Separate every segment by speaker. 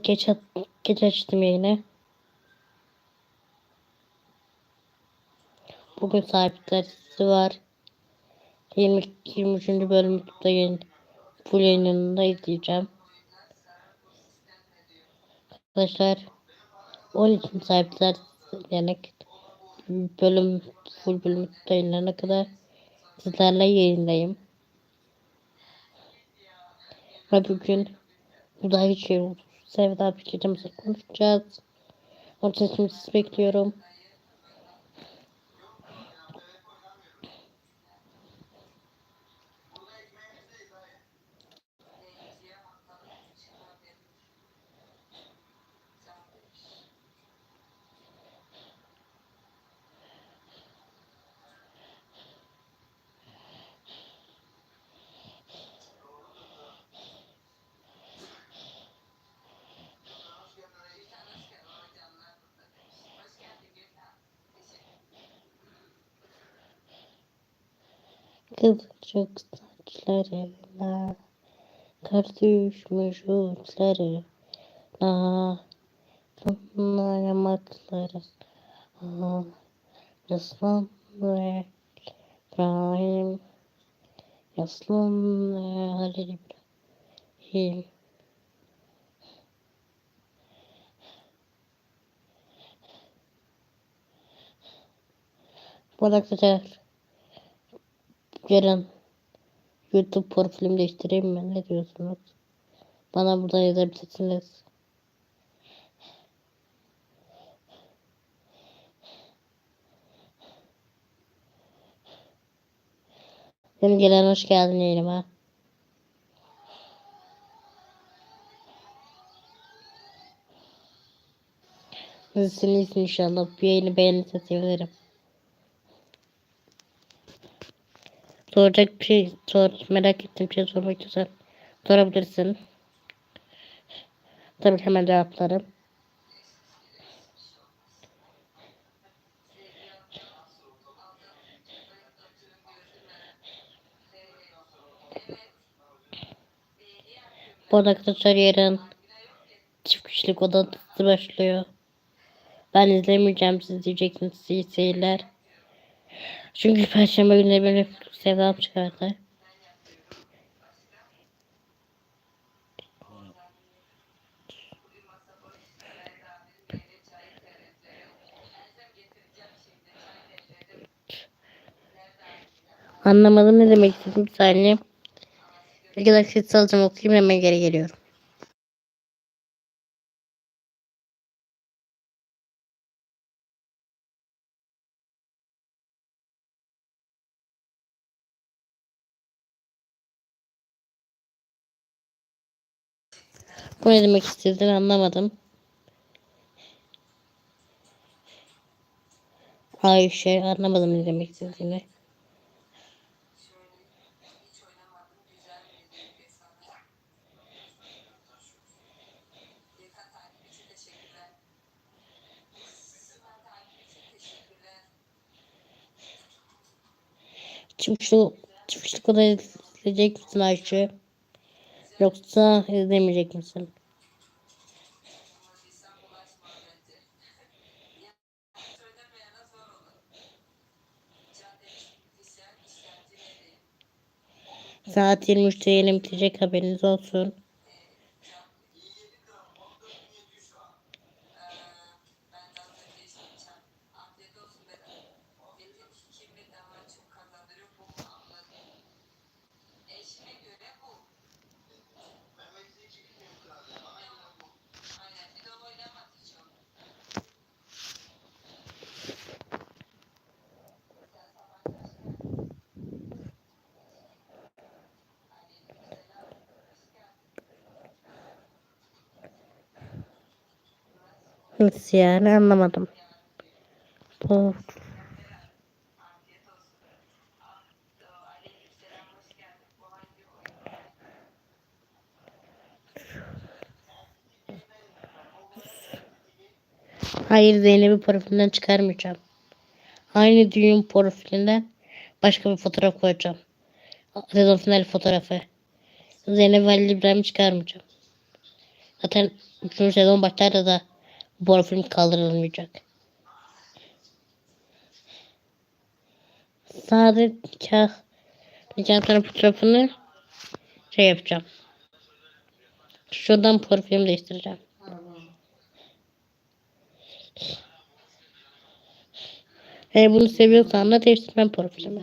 Speaker 1: Geç, geç açtım yayını. Bugün sahipler var. 20, 23. bölüm YouTube'da yayın, full yayınında izleyeceğim. Arkadaşlar 12 sahipler yani bölüm full bölüm YouTube'da yayınlanana kadar sizlerle yayındayım. Ve bugün burada hiç şey yok. Sevda fikirimizi konuşacağız. Onun için sizi bekliyorum. Kıvırcık saçlarına Kar düşmüş uçlarına Bunlar yamaklarına Yaslandı İbrahim Yaslandı Halil İbrahim. Bu arkadaşlar yarın YouTube profilimi değiştireyim mi? Ne diyorsunuz? Bana burada yazabilirsiniz. Yeni gelen hoş geldin yayınıma. Nasılsınız inşallah. Bu yayını beğenirse sevinirim. Soracak bir şey sor. Merak ettiğim bir şey sormak istiyorsan sorabilirsin. Tabii hemen cevaplarım. Bu arada arkadaşlar yarın çift kişilik oda dizisi başlıyor. Ben izlemeyeceğim siz diyeceksiniz seyirler. Çünkü perşembe günleri benim sevdam çıkardı. Anlamadım ne demek istedim saniye. Arkadaşlar ses alacağım okuyayım hemen geri geliyorum. Bu ne demek istediğini anlamadım. Ayşe anlamadım ne demek istediğini. Çiftçilik, çiftçilik odayı izleyecek misin Ayşe? Yoksa izlemeyecek misin? Saat 23'te yayınım bitecek haberiniz olsun. Nasıl yani anlamadım. Bu Hayır Zeynep'i profilinden çıkarmayacağım. Aynı düğün profilinden başka bir fotoğraf koyacağım. Sezon final fotoğrafı. Zeynep Halil İbrahim'i çıkarmayacağım. Zaten 3. sezon başlarda da bu film kaldırılmayacak. Sadece nikah nikah tane fotoğrafını şey yapacağım. Şuradan profilimi değiştireceğim. Eğer bunu seviyorsan da değiştirmem profilimi.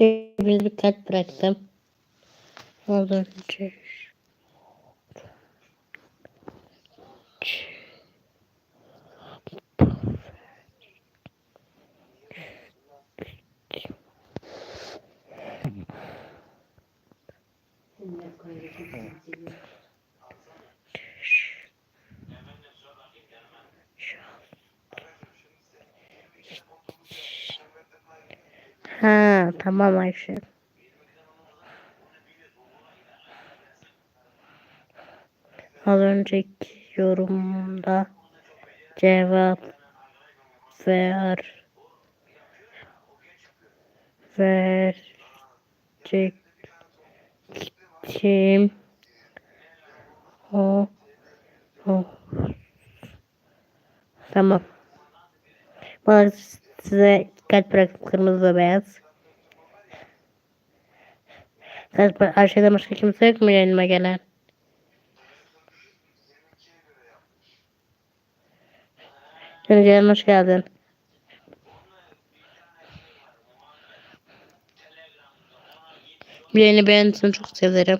Speaker 1: bir kalp bıraktım. Ondan önce Ha tamam Ayşe. Az önceki yorumda cevap ver verecektim. O, o. Tamam. Bana size kalp bıraktım kırmızı ve beyaz. Kalp Ayşe'den başka kimse yok mu yanıma gelen? Canım hoş geldin. Beni beğendiğini çok severim.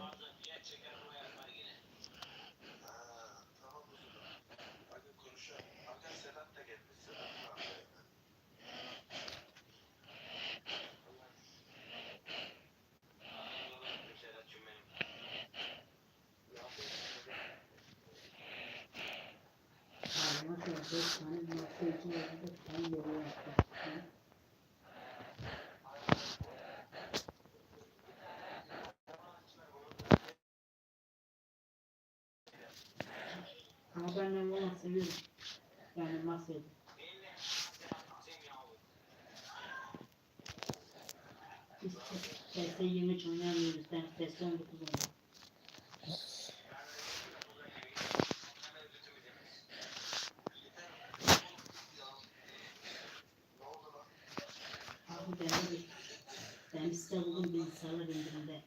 Speaker 2: Ama ben lemonu seviyorum. Yani masayı. Biz TS 23 oynamıyoruz. Ben TS 19 oynuyorum. Abi ben de bir, ben bir site buldum bilgisayarlar indirimde.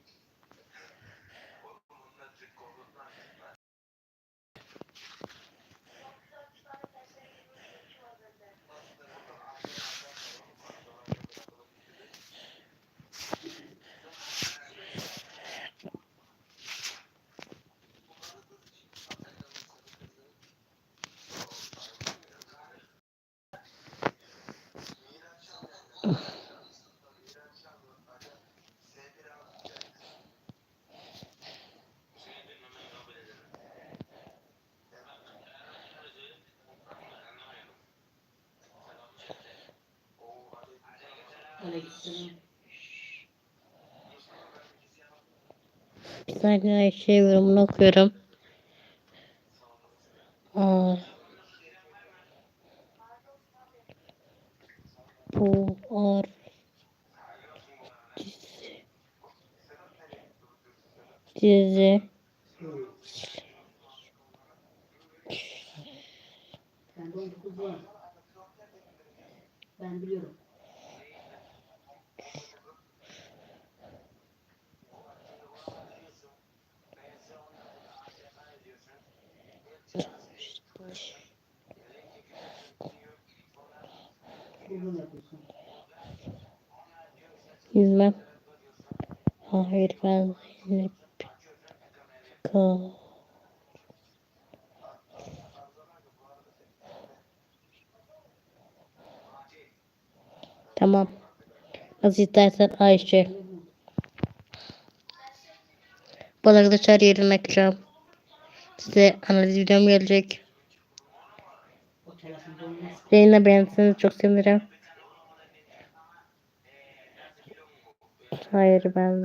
Speaker 1: Bir saniye Ayşe yorumunu okuyorum. Aa. Bu ar dizi dizi
Speaker 2: Bende 19 var. Ben biliyorum.
Speaker 1: Yüzmem. Hayır ben Kal. Tamam. Nasıl istersen Ayşe. Arkadaşlar yerine açacağım. Size analiz videom gelecek. Yayına beğenirseniz çok sevinirim. Hayır ben.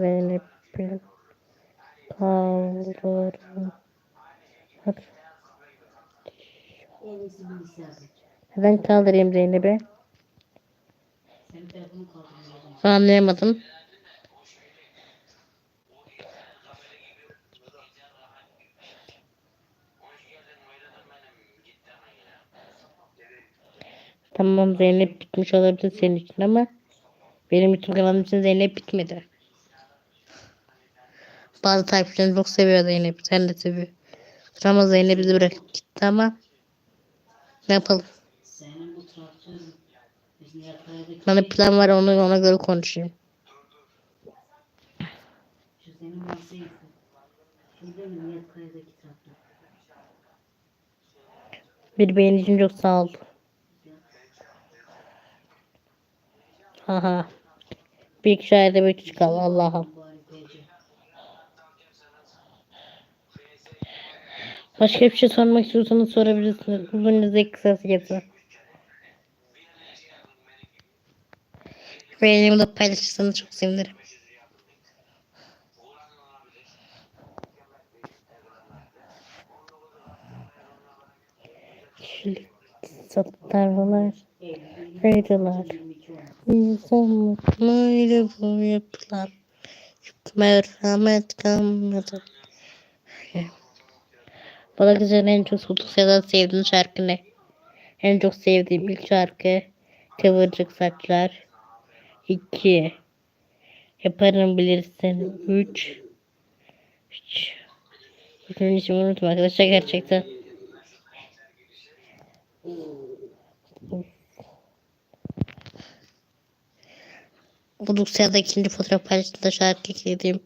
Speaker 2: En iyisi bilgisayarda.
Speaker 1: Neden kaldırayım Zeynep'i? Anlayamadım. Tamam Zeynep bitmiş olabilir senin için ama benim YouTube kanalım için Zeynep bitmedi. Bazı takipçilerim çok seviyor Zeynep'i. Sen de seviyor. Ama Zeynep bizi bırakıp gitti ama ne yapalım? Bana plan var onu ona göre konuşayım. Bir beğeni için çok sağ ol. Aha. Bir ayda bir kal Allah'ım. Başka bir şey sormak istiyorsanız sorabilirsiniz. Uzun yazı kısası yazı. Beğenimi de paylaşırsanız çok sevinirim. Kişilik satırlar,
Speaker 2: Eylül
Speaker 1: faydalar.
Speaker 2: 22 olmaz.
Speaker 1: İnsan mutluydu bu yapılan. Merhamet kalmadı. Bana güzel en çok Sultan Sezen sevdiğin şarkı ne? En çok sevdiğim ilk şarkı Kıvırcık Saçlar. 2 Yaparım bilirsin. 3 3 Bütün ismini unutma arkadaşlar gerçekten. Bu Luxia'da ikinci fotoğraf paylaştığımda şarkı eklediğim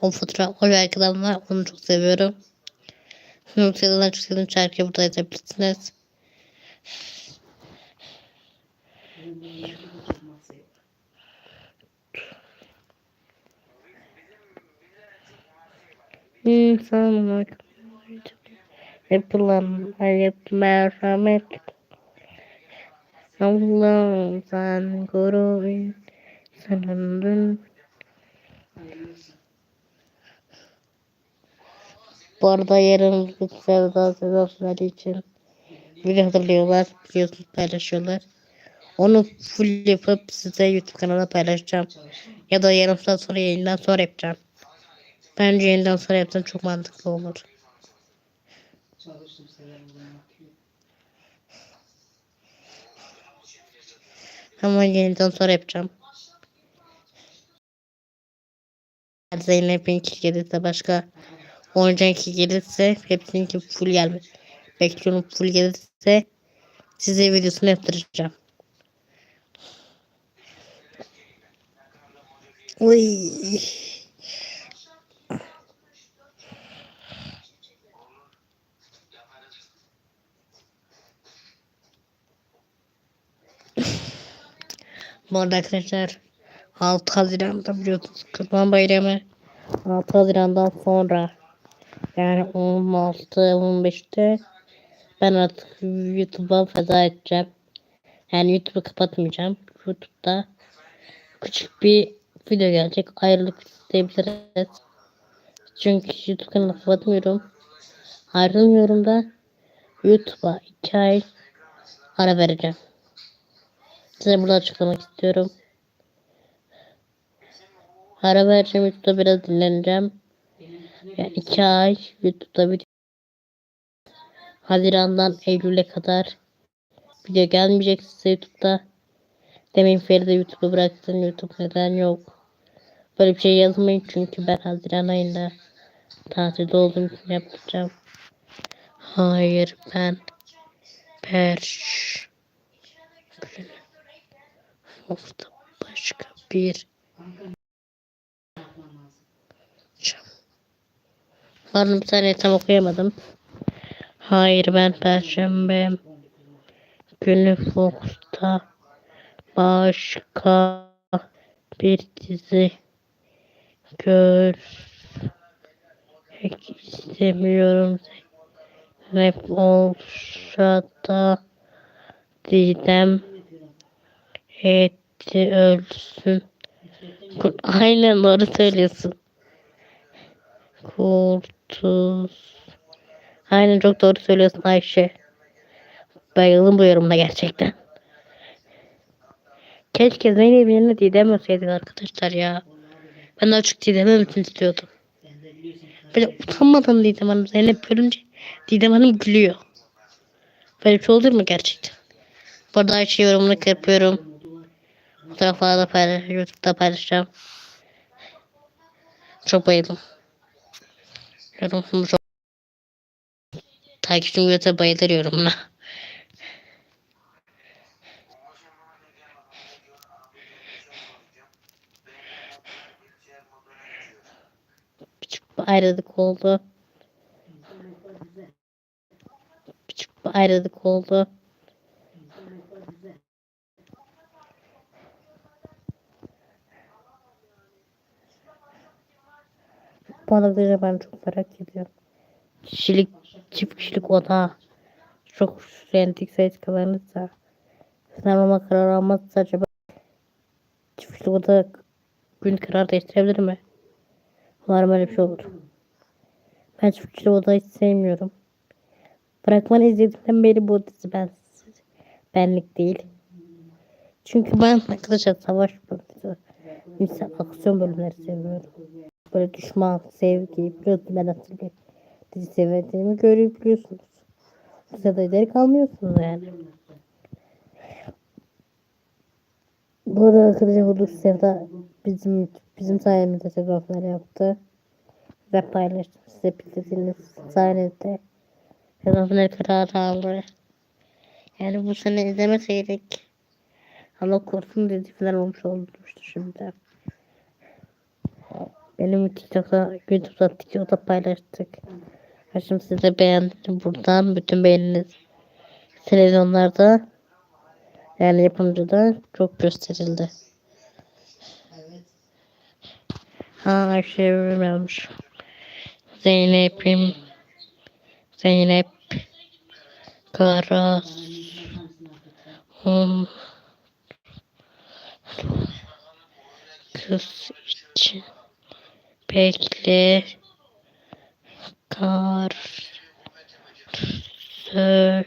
Speaker 1: o fotoğraf o şarkıdan var. Onu çok seviyorum. Luxia'dan çok sevdiğim şarkıyı burada yazabilirsiniz.
Speaker 2: Yok.
Speaker 1: İnsanlık yapılan ayıp merhamet Allah'ım sen koru
Speaker 2: Hayırlısı.
Speaker 1: Bu arada yarın Sevda Sedatları için video hatırlıyorlar, biliyorsunuz paylaşıyorlar. Onu full yapıp size YouTube kanalına paylaşacağım. Ya da yarım saat sonra yayından sonra yapacağım. Bence yayından sonra yapsam çok mantıklı olur. Ama yayından sonra yapacağım. Zeynep'inki gelirse başka oyuncakki gelirse hepsininki full gelmiş. Bekliyorum full gelirse size videosunu yaptıracağım. Uy. Bu arada arkadaşlar 6 Haziran'da biliyorsunuz Kurban Bayramı 6 Haziran'dan sonra yani 16 15'te ben artık YouTube'a feda edeceğim. Yani YouTube'u kapatmayacağım. YouTube'da küçük bir video gelecek. Ayrılık diyebiliriz. Çünkü YouTube kanalı kapatmıyorum. Ayrılmıyorum da YouTube'a 2 ay ara vereceğim. Size burada açıklamak istiyorum. Ara vereceğim YouTube'da biraz dinleneceğim. Yani iki ay YouTube'da video. Haziran'dan Eylül'e kadar video gelmeyecek size YouTube'da. Demin Feride YouTube'u bıraktın. YouTube neden yok? Böyle bir şey yazmayın çünkü ben Haziran ayında tatilde olduğum için yapacağım. Hayır ben Perş günü hafta başka bir Pardon bir saniye tam okuyamadım. Hayır ben Perşembe günü Fox'ta başka bir dizi görmek istemiyorum. Hep olsa da Didem etti ölsün. Aynen doğru söylüyorsun. Kurtuz. Aynen çok doğru söylüyorsun Ayşe. Bayıldım bu yorumuna gerçekten. Keşke Zeynep'in yerine Didem olsaydık arkadaşlar ya. Ben daha çok Didem ölsün istiyordum.
Speaker 2: De.
Speaker 1: Böyle utanmadan Didem Hanım Zeynep ölünce Didem Hanım gülüyor. Böyle bir şey olur mu gerçekten? Bu arada Ayşe yorumunu kırpıyorum. Fotoğraflarda paylaş, YouTube'da paylaşacağım. Çok bayıldım. Yorumum çok. Takipçim göte bayılır yorumuna. Küçük bir ayrılık oldu. Küçük bir ayrılık oldu. Balıkları ben çok merak ediyorum. Kişilik, çift kişilik oda. Çok rentik sayısı kazanırsa. Sınavıma karar almazsa acaba çift kişilik oda gün karar değiştirebilir mi? Umarım öyle bir şey olur. Ben çift kişilik oda hiç sevmiyorum. Bırakmanı izlediğimden beri bu dizi ben benlik değil. Çünkü ben arkadaşlar savaş bölümleri, insan aksiyon bölümleri seviyorum. Böyle düşman, sevgi, biliyorsun ben bir dizi sevdiğimi görebiliyorsunuz. Size de ileri kalmıyorsunuz yani. Bu arada arkadaşlar Hudut Sevda bizim bizim sayemizde sezonlar yaptı. Ve paylaştım size izlediğiniz sayenizde. Sezonlar kararı aldı. Yani bu sene izlemeseydik Allah korusun dizi falan olmuş olmuştu şimdi. Benim TikTok'ta, YouTube'da, TikTok'ta paylaştık. Şimdi siz de beğendiniz buradan. Bütün beğeniniz televizyonlarda yani yapımcıda çok gösterildi. Ha Ayşe vermemiş. Zeynep'im Zeynep Kara. Hum Kız için Bekle. Kar. Söylüyorum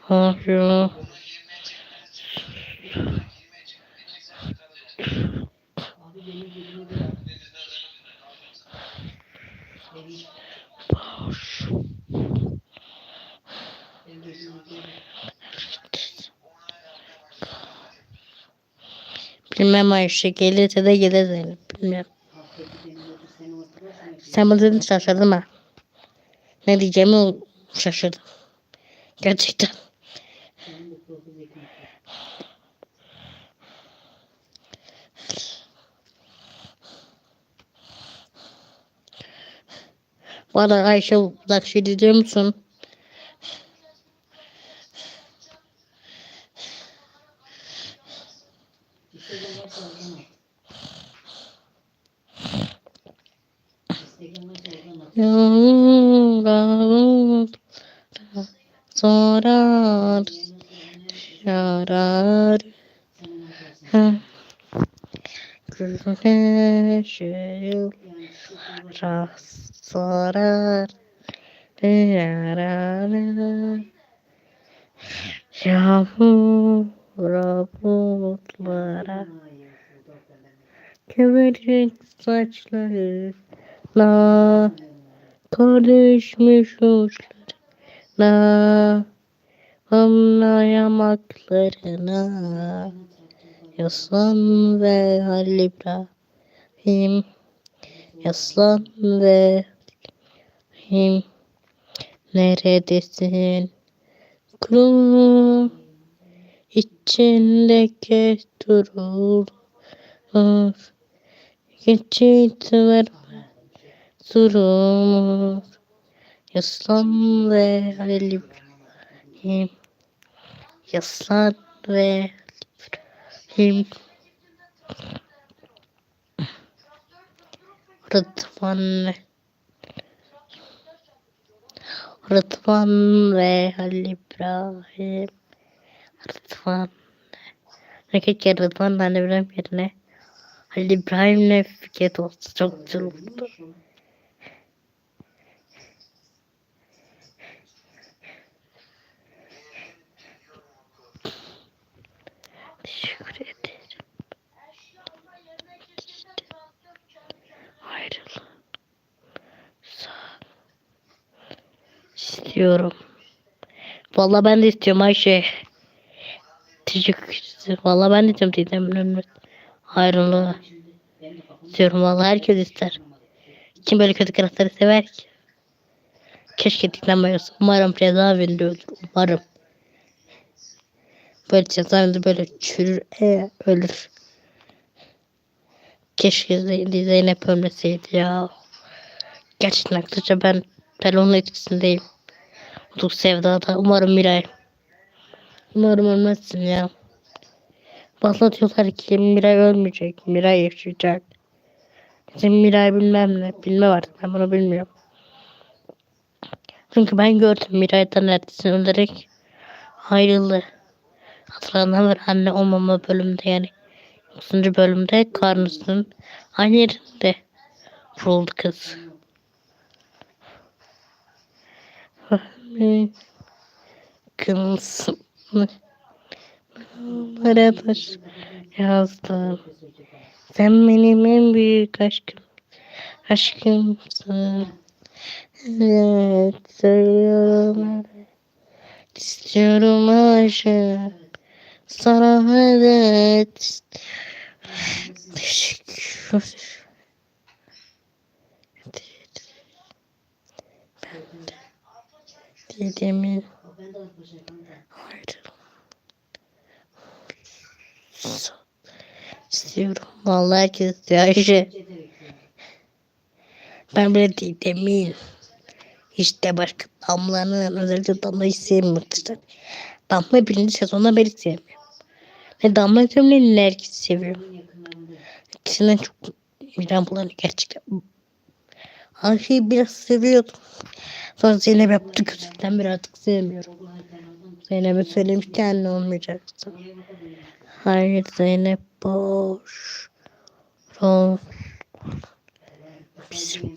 Speaker 1: Hayır
Speaker 2: Abi benim gözüme göre. Benim,
Speaker 1: Boş
Speaker 2: benim gözüme göre.
Speaker 1: Bilmem Ayşe gelirse de gelir Zeynep bilmem. Sen bana dedin şaşırdım ha. Ne diyeceğimi şaşırdım. Gerçekten. Arada Ayşe bak şey diyor musun? Saçlarına Karışmış uçlarına Anlayamaklarına Yaslan ve Halil İbrahim Yaslan ve İbrahim Neredesin? Kulum içindeki durur Geçit verme Durur Yaslan ve Halil İbrahim Yaslan ve İbrahim Rıdvan Rıdvan ve Halil İbrahim Rıdvan ne keşke Rıdvan Halil İbrahim yerine Halil İbrahim'le Fikret olsa çok olurdu. Teşekkür ederim. Ayrılın. Sağ. İstiyorum. Vallahi ben de istiyorum Ayşe. Teşekkür ederim. Vallahi ben de istiyorum teyzemin.
Speaker 2: Kafam
Speaker 1: İstiyorum vallahi herkes ister. Kim böyle kötü karakteri sever ki? Keşke diklenmiyorsa. Umarım cezaevinde ölür. Umarım. Böyle cezaevinde böyle çürür. E, ölür. Keşke Zeynep, ölmeseydi ya. Gerçekten kısaca ben telefonun etkisindeyim. Bu sevdada. Umarım Miray. Umarım ölmezsin ya. Bazıları diyorlar ki Miray ölmeyecek. Miray yaşayacak. Bizim Miray bilmem ne. Bilmem artık ben bunu bilmiyorum. Çünkü ben gördüm Miray'dan ertesi ölerek ayrıldı. Hatırlanan var anne olmama bölümde yani. 9. bölümde karnısının aynı yerinde vuruldu kız. Kızım. Taş yazdım. Sen benim en büyük aşkım. Aşkımsın. Evet söylüyorum evet. İstiyorum aşık. Sana evet. Teşekkür dedemin
Speaker 2: ben de arkadaşlar kanka.
Speaker 1: ayrılmak istiyorum. Vallahi herkes istiyor Ayşe. Ben bile dedemin. İşte başka damlanın özellikle damlayı sevmiyorum işte. Damla birinci sezonda beri sevmiyorum. Ne damla ne Nergis'i seviyorum. İkisinden çok midem bulanıyor gerçekten. Ayşe'yi biraz seviyordum. Sonra Zeynep yaptı kötülükten beri artık sevmiyorum. Zeynep'e söylemişti anne olmayacaksın. Hayır Zeynep boş. Rol. Bizim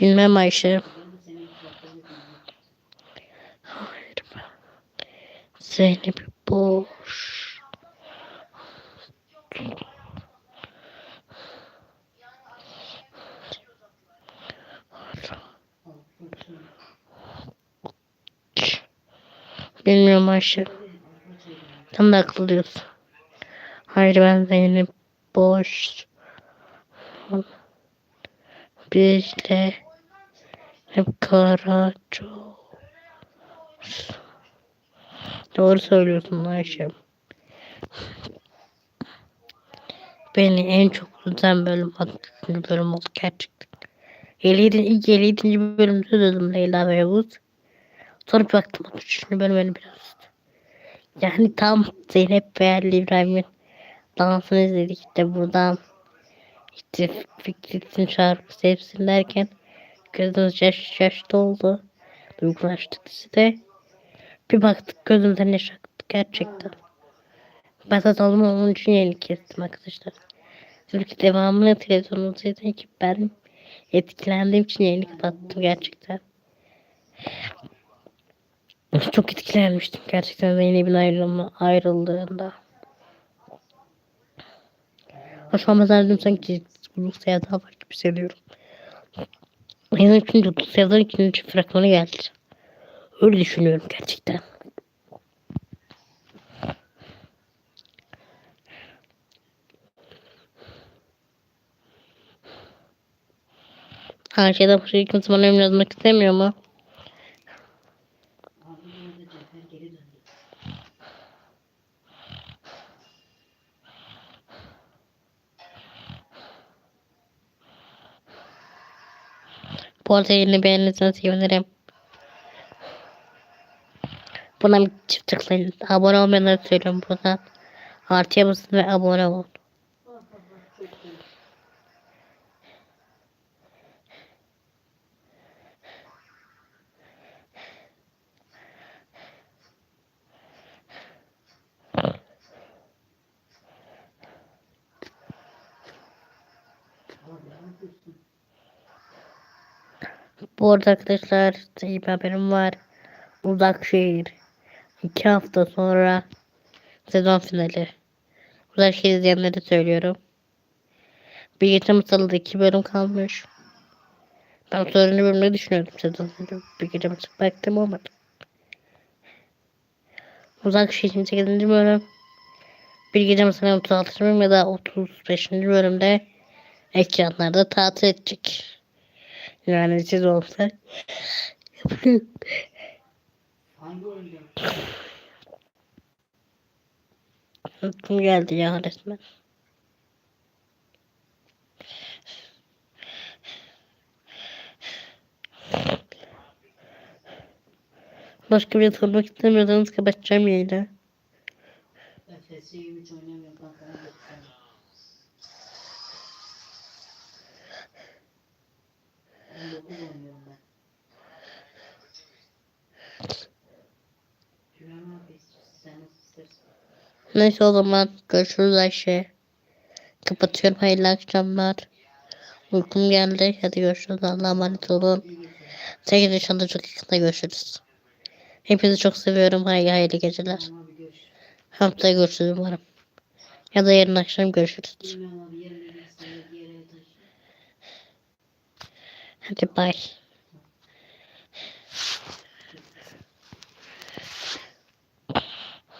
Speaker 1: Bilmem Ayşe. Hayır ben. Zeynep boş. Bilmiyorum Ayşe. Tam da akıllıyorsun. Hayır ben Zeynep boş. Bir de hep karaca. Doğru söylüyorsun Ayşe. Beni en çok üzen bölüm 63. bölüm oldu gerçekten. 57. ilk 57. bölümde dedim Leyla ve Yavuz. Sonra bir baktım 63. bölüm beni biraz üzdü. Yani tam Zeynep Ali İbrahim'in dansını izledik işte buradan. İşte Fikret'in şarkısı hepsini derken gözümüz yaş yaş doldu. Duygulaştık işte. Bir baktık gözümüzden yaş aktı gerçekten. Ben zaten onun için yeni kestim arkadaşlar. Çünkü devamını televizyonda izlediğim ki ben etkilendiğim için yeni kapattım gerçekten. Çok etkilenmiştim gerçekten Zeynep'in ayrılma, ayrıldığında. Şu an dedim sanki Buluk Sevda var gibi hissediyorum. En Buluk Sevda'nın ikinci fragmanı geldi. Öyle düşünüyorum gerçekten. Her şeyden başka kimse bana emin yazmak istemiyor mu?
Speaker 2: Abi burada Cafer geri döndü.
Speaker 1: Bu arada yeni beğenirseniz sevinirim. Buna bir çift tıklayın. Abone olmayanları söylüyorum buradan. Artıya basın ve abone olun.
Speaker 2: Bak bak bak çok iyi. Abi ne yapıyorsun?
Speaker 1: Bu arada arkadaşlar iyi bir haberim var. Uzak şehir. İki hafta sonra sezon finali. Uzak şehir izleyenlere söylüyorum. Bir gece masalı iki bölüm kalmış. Ben sonuncu bölümde düşünüyordum sezon finali. Bir gece masalı baktım olmadı. Uzak şehir 28. bölüm. Bir gece masalı 36. bölüm ya da 35. bölümde ekranlarda tatil edecek. Güvenliksiz olsa yapacak.
Speaker 2: Hangi
Speaker 1: geldi ya resmen. Başka bir yatırmak istemiyorsanız kapatacağım yayını.
Speaker 2: Efesi 23 oynamıyor. Bakalım. nasıl?
Speaker 1: Neyse o zaman görüşürüz Ayşe. Kapatıyorum hayırlı akşamlar. Uykum geldi. Hadi görüşürüz. Allah'a emanet olun. Sevgili inşallah çok yakında görüşürüz. Hepinizi çok seviyorum. Hayırlı hayırlı geceler. Haftaya görüşürüz umarım. Ya da yarın akşam görüşürüz.
Speaker 2: Bilmiyorum